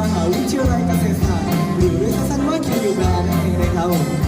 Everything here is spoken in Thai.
มหาวิทยาลัยเกษตรศาสตร์หรือเรียกสั้นๆว่า KU แบรนด์นั่นเองนะครับ